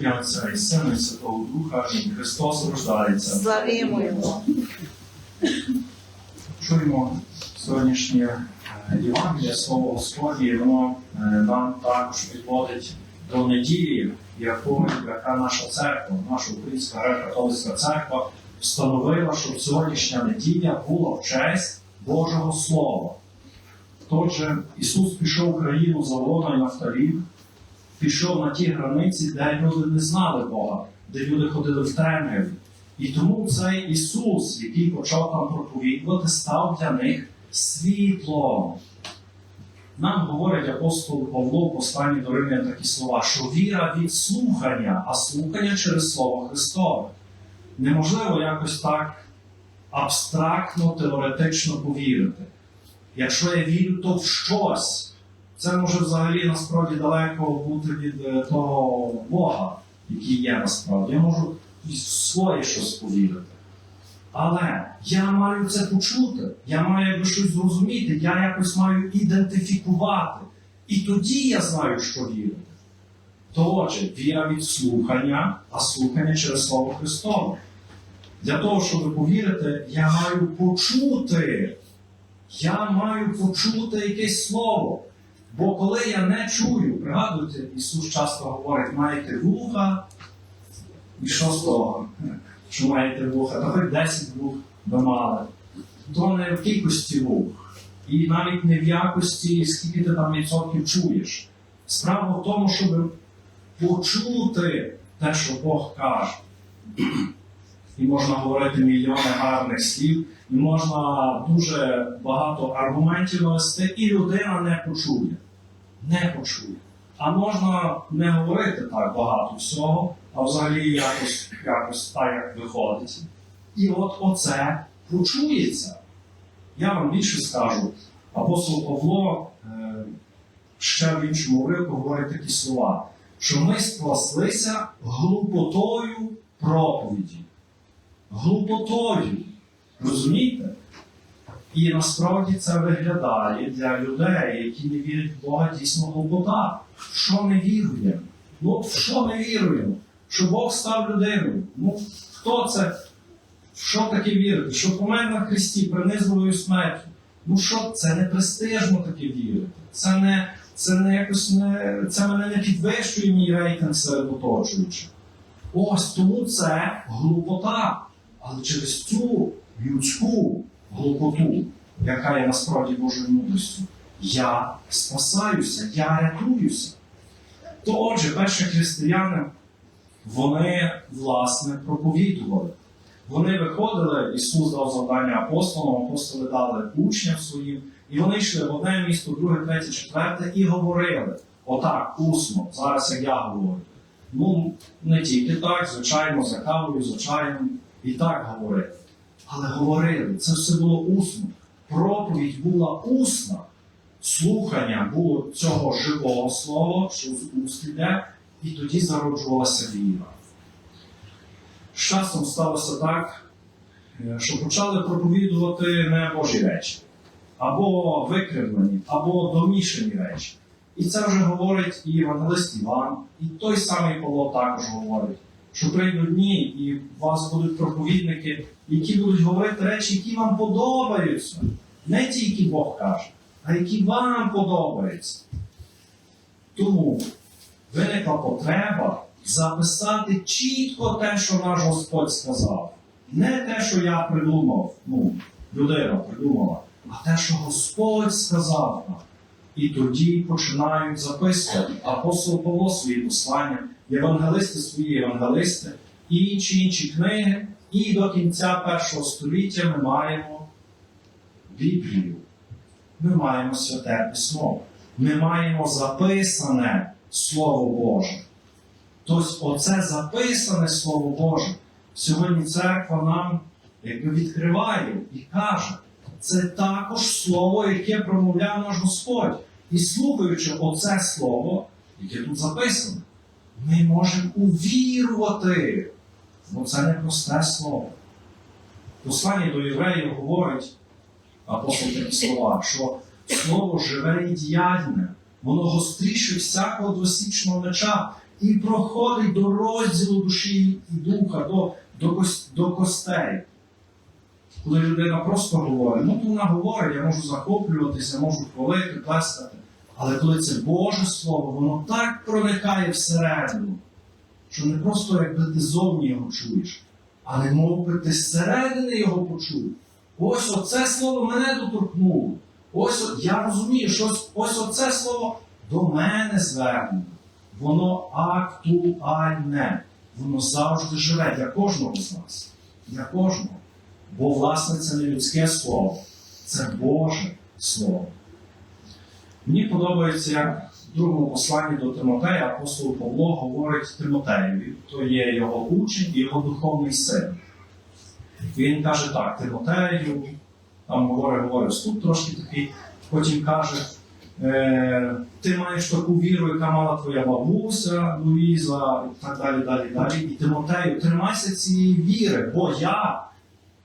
ім'я Отця і Сина і Святого Духа, і Христос рождається. Славімо Його. Чуємо сьогоднішнє е, Євангеліє, Слово Господнє, і воно е, нам також підводить до неділі, яку, яка наша церква, наша Українська греко-католицька церква встановила, щоб сьогоднішня неділя була в честь Божого Слова. Отже, Ісус пішов в країну Завона і Нафталів, пішов на ті границі, де люди не знали Бога, де люди ходили в темряві. І тому цей Ісус, який почав там проповідувати, став для них світлом. Нам говорить апостол Павло в посланні до Римлян такі слова, що віра від слухання, а слухання через Слово Христове. Неможливо якось так абстрактно, теоретично повірити. Якщо я вірю, то в щось. Це може взагалі насправді далеко бути від е, того Бога, який є насправді. Я можу в своє щось повірити. Але я маю це почути, я маю якби щось зрозуміти, я якось маю ідентифікувати. І тоді я знаю, що вірити. То отже, віра від слухання, а слухання через Слово Христове. Для того, щоб повірити, я маю почути. Я маю почути якесь слово. Бо коли я не чую, пригадуйте, Ісус часто говорить, маєте вуха, і що з того? Що маєте вуха? Та хоч 10 вух ви мали. То не в кількості вух. І навіть не в якості, скільки ти там відсотків чуєш. Справа в тому, щоб почути те, що Бог каже. І можна говорити мільйони гарних слів, і можна дуже багато аргументів навести, і людина не почує. Не почує. А можна не говорити так багато всього, а взагалі якось, якось так, як виходить. І от оце почується. Я вам більше скажу, апостол Павло е, ще в іншому уривку говорить такі слова, що ми спаслися глупотою проповіді. Глупотою. Розумієте? І насправді це виглядає для людей, які не вірять в Бога, дійсно глупота. В що ми віруємо? Ну, в що ми віруємо? Що Бог став людиною. Ну, хто це? В що таке вірити? Що помер на Христі принизливою смертю? Ну що, це не престижно таке вірити. Це не, це не якось не, це мене не підвищує мій рейтинг серед оточуючих. Ось тому це глупота. Але через цю людську глупоту, яка є насправді Божою мудрістю, я спасаюся, я рятуюся. То отже, перші християни, вони, власне, проповідували. Вони виходили, Ісус дав завдання апостолам, апостоли дали учням своїм, і вони йшли в одне місто, друге, третє, четверте, і говорили. Отак, усно, зараз як я говорю. Ну, не тільки так, звичайно, за кавою, чаєм, і так говорили. Але говорили, це все було усно. Проповідь була усна. Слухання було цього живого слова, що з уст іде, і тоді зароджувалася віра. З часом сталося так, е, що почали проповідувати не Божі речі, або викривлені, або домішані речі. І це вже говорить і евангелист Іван, і той самий Павло також говорить, що прийдуть дні, і у вас будуть проповідники, які будуть говорити речі, які вам подобаються. Не ті, які Бог каже, а які вам подобаються. Тому виникла потреба записати чітко те, що наш Господь сказав. Не те, що я придумав, ну, людина придумала, а те, що Господь сказав. І тоді починають записувати апостол Павло свої послання, євангелисти свої євангелисти, і інші інші книги. І до кінця першого століття ми маємо Біблію. Ми маємо святе письмо. Ми маємо записане Слово Боже. Тобто, оце записане Слово Боже. Сьогодні церква нам якби відкриває і каже, це також слово, яке промовляв наш Господь. І слухаючи оце слово, яке тут записане, ми можемо увірувати, бо це не просте слово. Послання до євреїв говорить апостол такі слова, що слово живе і діяльне, воно гостріше всякого двосічного меча, і проходить до розділу душі і духа, до, до, до костей. Коли людина просто говорить, ну то вона говорить, я можу захоплюватися, можу хвалити, плескати. Але коли це Боже Слово, воно так проникає всередину, що не просто якби ти зовні його чуєш, але мов би ти зсередини його почув. Ось оце слово мене доторкнуло. Ось от- я розумію, що ось, ось оце слово до мене звернено. Воно актуальне. Воно завжди живе для кожного з нас. Для кожного. Бо, власне, це не людське слово, це Боже Слово. Мені подобається, в другому посланні до Тимотея апостол Павло говорить Тимотеєві, то є його учень і його духовний син. Він каже так, Тимотею, там говорить, говорить, тут трошки такий, потім каже, е, ти маєш таку віру, яка мала твоя бабуся, Луїза, і так далі, далі, далі. І Тимотею, тримайся цієї віри, бо я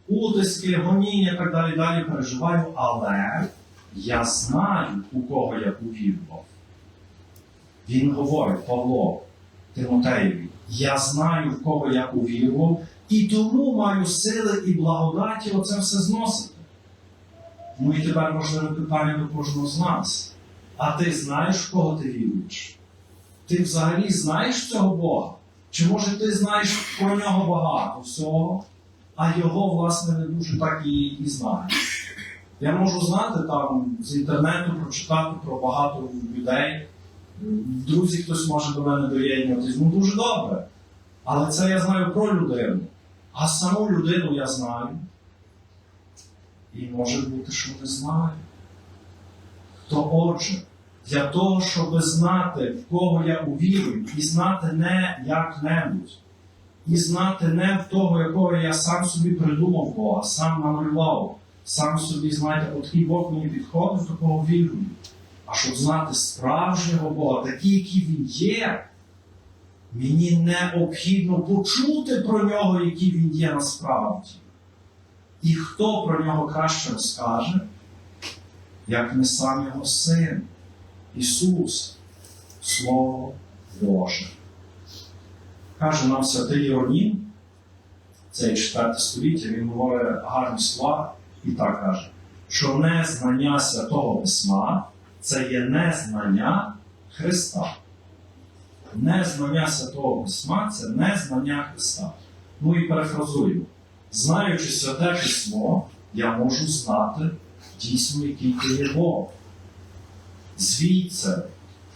утиски, гоніння і так далі, далі переживаю, але я знаю, у кого я увірував. Він говорить, Павло, Тимотеєві, я знаю, в кого я увірував, і тому маю сили і благодаті оце все зносити. Ну і тепер можливе питання до кожного з нас. А ти знаєш, в кого ти віруєш? Ти взагалі знаєш цього Бога? Чи може ти знаєш про нього багато всього, а його, власне, не дуже так і, і знаєш? Я можу знати там з інтернету прочитати про багато людей. Друзі хтось може до мене доєднуватись. Ну дуже добре. Але це я знаю про людину. А саму людину я знаю. І може бути, що не знаю. То отже, для того, щоб знати, в кого я увірую, і знати не як-небудь, і знати не в того, якого я сам собі придумав Бога, сам намалював, сам собі, знаєте, от такий Бог мені підходить, такого вірую. А щоб знати справжнього Бога, такий, який він є, мені необхідно почути про нього, який він є насправді. І хто про нього краще розкаже, як не сам його син, Ісус, Слово Боже. Каже нам святий Іронім, це 4 століття, він говорить гарні слова і так каже, що незнання Святого Письма це є незнання Христа. Незнання Святого Письма це незнання Христа. Ну і перефразую. Знаючи святе письмо, я можу знати дійсно, який ти є Бог. Звідси,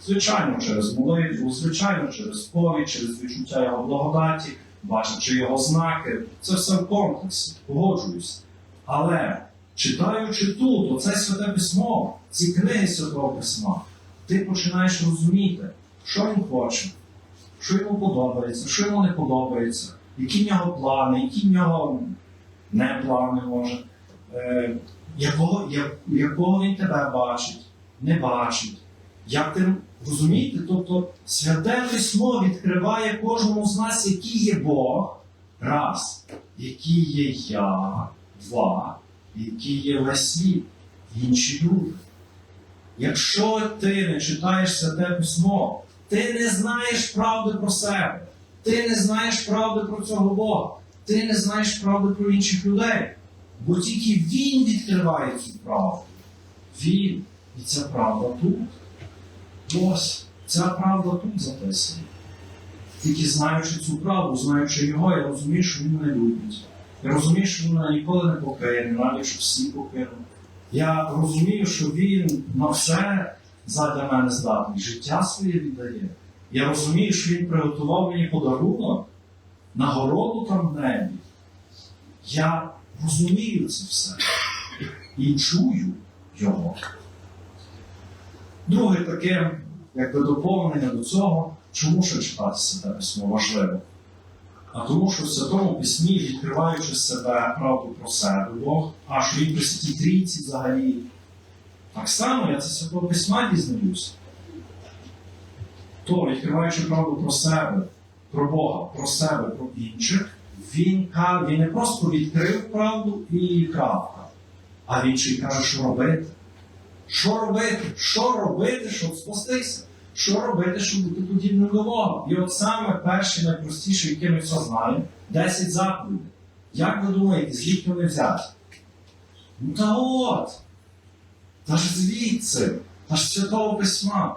звичайно, через молитву, звичайно, через повідь, через відчуття його благодаті, бачачи його знаки, це все в комплексі, погоджуюсь. Але читаючи тут, оце святе письмо, ці книги Святого Письма, ти починаєш розуміти, що він хоче, що йому подобається, що йому не подобається, які в нього плани, які в нього не плани може, е, якого, як, якого він тебе бачить, не бачить. Як ти розумієте? Тобто святе письмо відкриває кожному з нас, який є Бог, раз, який є я, два, який є весь світ, інші люди. Якщо ти не читаєш святе письмо, ти не знаєш правди про себе, ти не знаєш правди про цього Бога, ти не знаєш правди про інших людей. Бо тільки Він відкриває цю правду. Він. І ця правда тут. Ось, ця правда тут записана. Тільки знаючи цю правду, знаючи його, я розумію, що він мене любить. Я розумію, що він ніколи не покине, навіть якщо всі покинуть. Я розумію, що він на все задля мене здатний, життя своє віддає. Я розумію, що він приготував мені подарунок, нагороду там в небі. Я розумію це все і чую його. Друге таке, якби доповнення до цього, чому ще читати Святе Письмо важливо? А тому, що в Святому Письмі, відкриваючи себе правду про себе, Бог, а що він при Святій Трійці взагалі. Так само я це Святого Письма дізнаюся. То, відкриваючи правду про себе, про Бога, про себе, про інших, він, він не просто відкрив правду і крапка, а він ще й каже, що робити. Що робити? Що робити, щоб спастися? Що робити, щоб бути подібним до Бога. І от саме перший найпростіший, який ми це знаємо, 10 заповідей. Як ви думаєте, звідки вони взяті? Ну та от. Та ж звідси, та ж Святого Письма.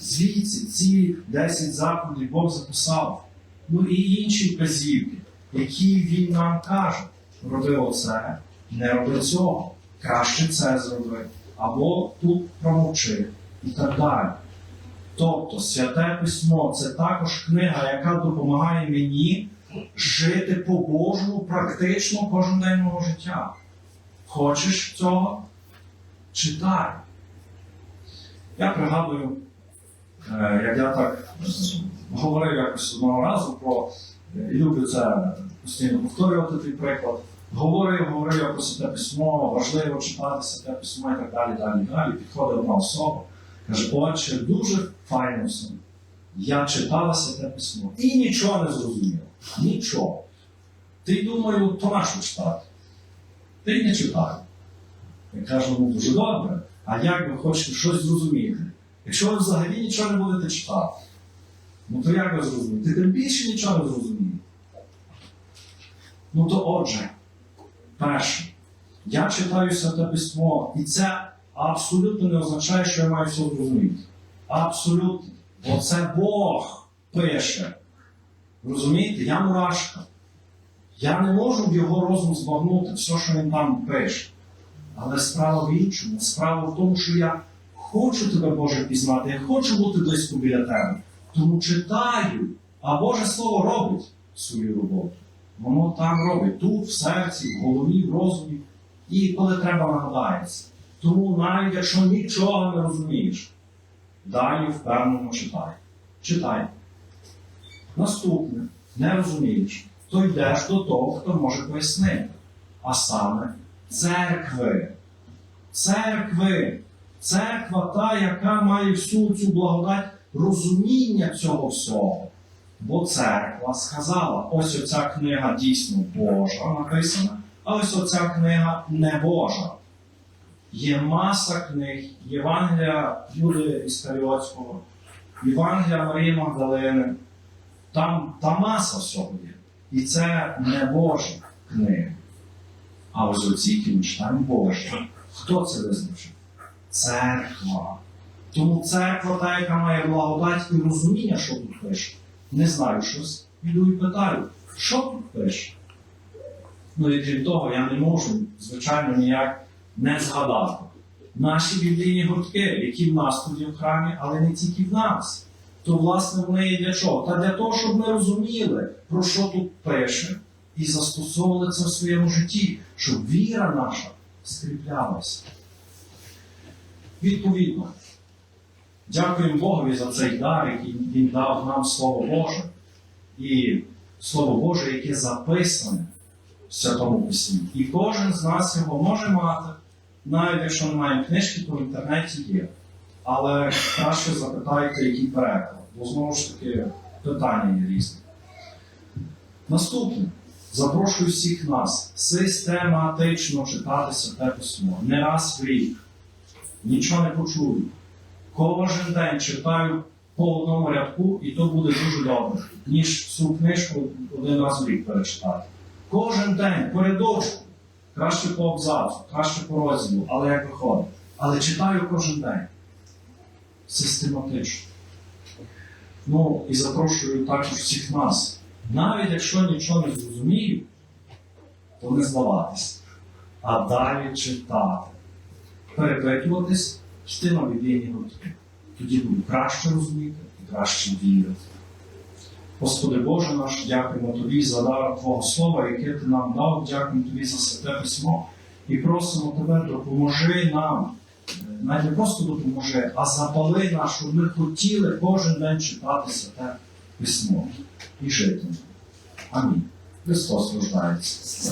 Звідси ці 10 заповідей Бог записав. Ну і інші вказівки, які він нам каже. Роби оце, не роби цього. Краще це зроби. Або тут промовчи. І так далі. Тобто, святе письмо це також книга, яка допомагає мені жити по-божому практично кожен день мого життя. Хочеш цього? Читай. Я пригадую, е, як я так говорив якось одного разу про люблю це постійно повторювати твій приклад. Говорив, говорив про святе письмо, важливо читати святе письмо і так далі, далі, далі. Підходить одна особа, каже, отче, дуже файно все. Я читала святе письмо і нічого не зрозуміла. Нічого. Ти думаю, то нащо читати? Ти не читай. Я кажу, ну дуже добре. А як ви хочете щось зрозуміти? Якщо ви взагалі нічого не будете читати, ну то як ви зрозумієте? Ти тим більше нічого не зрозумієте. Ну то отже, перше, я читаю святе письмо, і це абсолютно не означає, що я маю все зрозуміти. Абсолютно. Бо це Бог пише. Розумієте, я мурашка. Я не можу в його розум збагнути все, що він там пише. Але справа в іншому. Справа в тому, що я хочу тебе, Боже, пізнати, я хочу бути близько біля тебе. Тому читаю, а Боже Слово робить свою роботу. Воно там робить тут, в серці, в голові, в розумі. І коли треба нагадається. Тому навіть якщо нічого не розумієш, далі впевнено читай. Читай. Наступне, не розумієш, то йдеш до того, хто може пояснити. А саме церкви. Церкви. Церква та, яка має всю цю благодать розуміння цього всього. Бо церква сказала, ось оця книга дійсно Божа написана, а ось оця книга не Божа. Є маса книг, Євангелія Юди Іскаріотського, Євангелія Марії Магдалини. Там та маса всього є. І це не Божі книги. А ось оці, ми Божі. Хто це визначив? Церква. Тому церква та, яка має благодать і розуміння, що тут пише. Не знаю щось, іду і питаю, що тут пише. Ну і крім того, я не можу, звичайно, ніяк не згадати. Наші біблійні гуртки, які в нас тоді в храмі, але не тільки в нас. То, власне, вони є для чого? Та для того, щоб ми розуміли, про що тут пише, і застосовували це в своєму житті, щоб віра наша скріплялася. Відповідно, дякуємо Богові за цей дар, який Він дав нам Слово Боже. І Слово Боже, яке записане в Святому Письмі. І кожен з нас його може мати, навіть якщо немає книжки, то в інтернеті є. Але краще запитайте, який переклад, бо знову ж таки питання є різні. Наступне. Запрошую всіх нас систематично читати святе письмо. Не раз в рік. Нічого не почую. Кожен день читаю по одному рядку, і то буде дуже добре, ніж цю книжку один раз в рік перечитати. Кожен день, по рядочку, краще по абзацу, краще по розділу, але як виходить. Але читаю кожен день. Систематично. Ну і запрошую також всіх нас. Навіть якщо нічого не зрозумію, то не здаватись, а далі читати, перепитуватись, йти на гуртки. Тоді буду краще розуміти і краще вірити. Господи Боже наш, дякуємо Тобі за дар Твого Слова, яке Ти нам дав, дякуємо Тобі за святе письмо і просимо Тебе, допоможи нам, е, навіть не просто допоможи, а запали нас, щоб ми хотіли кожен день читати святе письмо і жити. Амінь. Христос рождається.